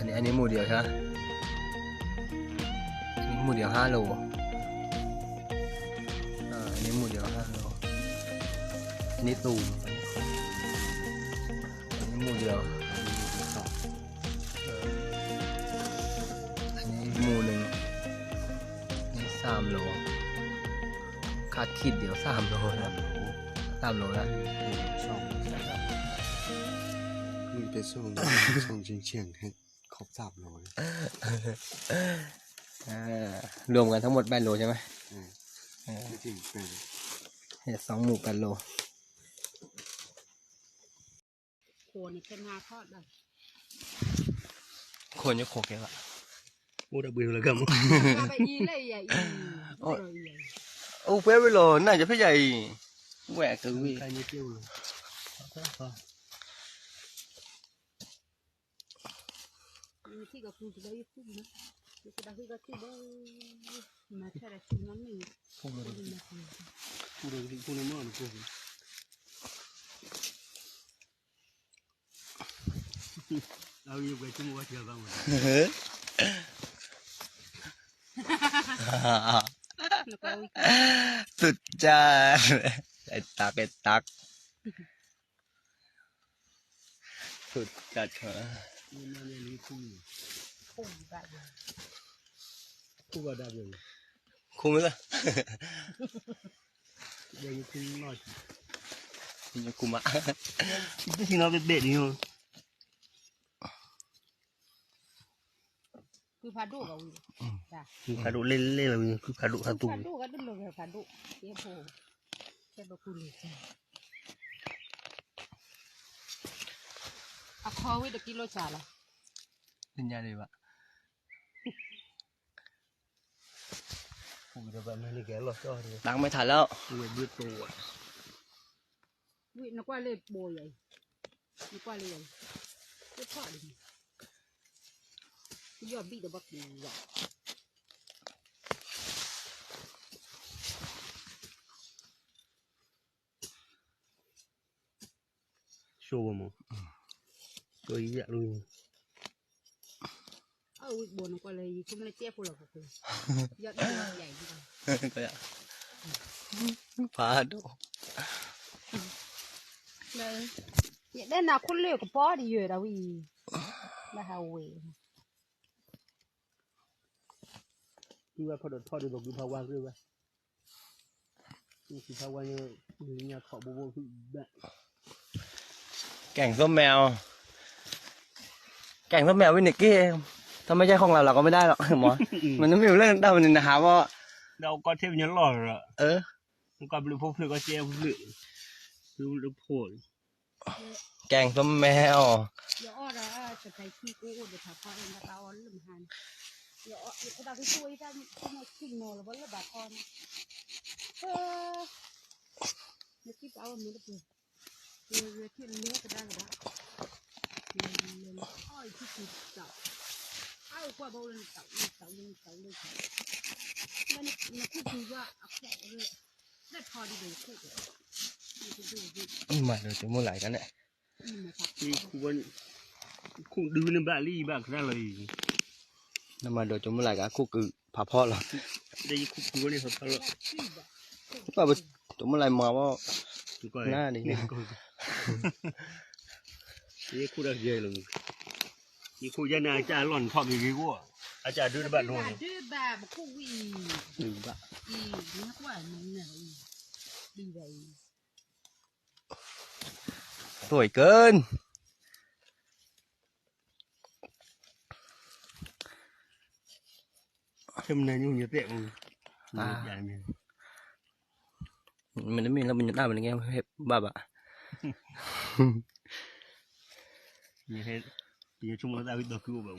อันนี้หมูเดียวใช่ไหมอันนี้หมูเดียวห้าโลอ่าอันนี้หมูเดียวห้าโลอันนี้ตูมอันนี้หมูเดียวเอออันนี้หมูหนึ่งอันนี่สามโลขาดขีดเดียวสามโลนะสามโลแล้วสองมึงไปส่ง ส่งเชียงเชียงให้ค รบสามโลเลยอ่ารวมกันทั้งหมดแปดโลใช่ไหมเออเออไม่ถึงเป็นเห็ดสองหมูแปดโลโคนี่เป็นงาทอดเลยคนจะโคกเยอะพูดเอาเบื่อแล้วกันมาไปอีเลยอะอีโอ้ยโอ้ยโอ้เป๊ะไปโลน่าจะพี่ใหญ่แหวกตัววิใครไม่เที่ยวเลยมีที่กับคุณจะได้คุ้มนะมีที่กับคุณก็ที่ได้ม าแค่ละชิ้นนั้นนี่ พวกเรา ดีนะคุณ พูดเอาพูดเอาเมื่อหนูพูดเอาอยู่ไปชั่วโมงว่าเที่ยวบ้างไหม แล้วก็วิ สุดจ้าไอ้ตักไอ้ตักสุดจัดเหรอ นี่มาเรียนรู้คู่ คุ้มแบบ คู่ก็ได้เลย คุ้มไหมล่ะ เรียนรู้คู่น้อย ยังคุ้มอ่ะ ที่เราเป็นเบ็ดนี่เหรอ คือพาดุกับวิจ้ะ คือพาดุเล่นเล่นเลยคือพาดุพาตุ พาดุก็ดุเลยพาดุเยี่ยมโผแค่บอกคุณเลยจ้ะอะคอวิตะกิโลจ่าละ เป็นยังไงวะคู่จะแบบนั้นนี่แกหลอกจ้อเลยตังไม่ทันแล้วคู่เบื่อ ตัววินักว่าเลยโบยใหญ่นักว่าเลยใหญ่ก็ทอดดิยอดบีดบักดีว่ะโชว์มั้งตัวใหญ่เลยเอาวิบนก็เลยคุณไม่เจ็บพูดหรอกคือยอดดีใหญ่ดีก็อยากพาดูเลยอยากได้นาคุณเลี้ยวกับป้อดีอยู่แล้ววิมาหาเวคือว่าพอดพอดบอกคือภาวะคือว่าคือภาวะเนี่ยเนี่ยเขาบอกว่าคือแบบแก่งส้มแมว แก่งส้มแมววินิกกี้ถ้าไม่ใช่ของเราเราก็ไม่ได้หรอกหมอมันต้องมีเรื่องเดามันนะครับว่าเราก็เทียบยันหล่อละเออมันก็เป็นพวกเพื่อนก็เจ้าเพื่อนคือลูกโผล่แก่งส้มแมวอย่าอ้อนะจะไปที่กูเดี๋ยวถ้าพ่อเองก็เอาลืมหันอย่าอ้ออย่าเขาไปช่วยท่านที่มาขึ้นโนแล้วว่าระบาดคอนเออเมื่อกี้เอาอันนี้แล้วปุ๊บเรื อเรือที่เนื้อยที่ติดเสาเอากว่าโบราณเสาเสาเลยเสาเลยมันมันคือคือว่าเอาแค่เลยได้พอดีเลยคู่เลยมันจะดูดีมาเดี๋ยวจะมุ่งไหลกันเนี่ยอืมนะครับนี่คุณคุณดูในบ้านรีบ้างนั่นเลยน้ำมาเดี๋ยวจะมุ่งไหลกันคู่คือพาพ่อเราได้คุณคุณนี่เขาตลอดก็ไปจะมุ่งไหลมาว่าหน้าดินี่คุ ณได้เยอะเลยนี่คุณยันอาจารย์หล่อนทอมอย่างนี้กูอาจารย์ดูในบ้านโน่นดื้อแบบคู่วีหรือว่าอีนักว่ามันไหนดีไปสวยเกินเข้มในยุ่งเยอะเตะมึงใหญ่เนี่ยมันไม่มีแล้วมันจะได้มันยังไงเห็บบ้าบะ นี่ให้ยี่ชั่วโมง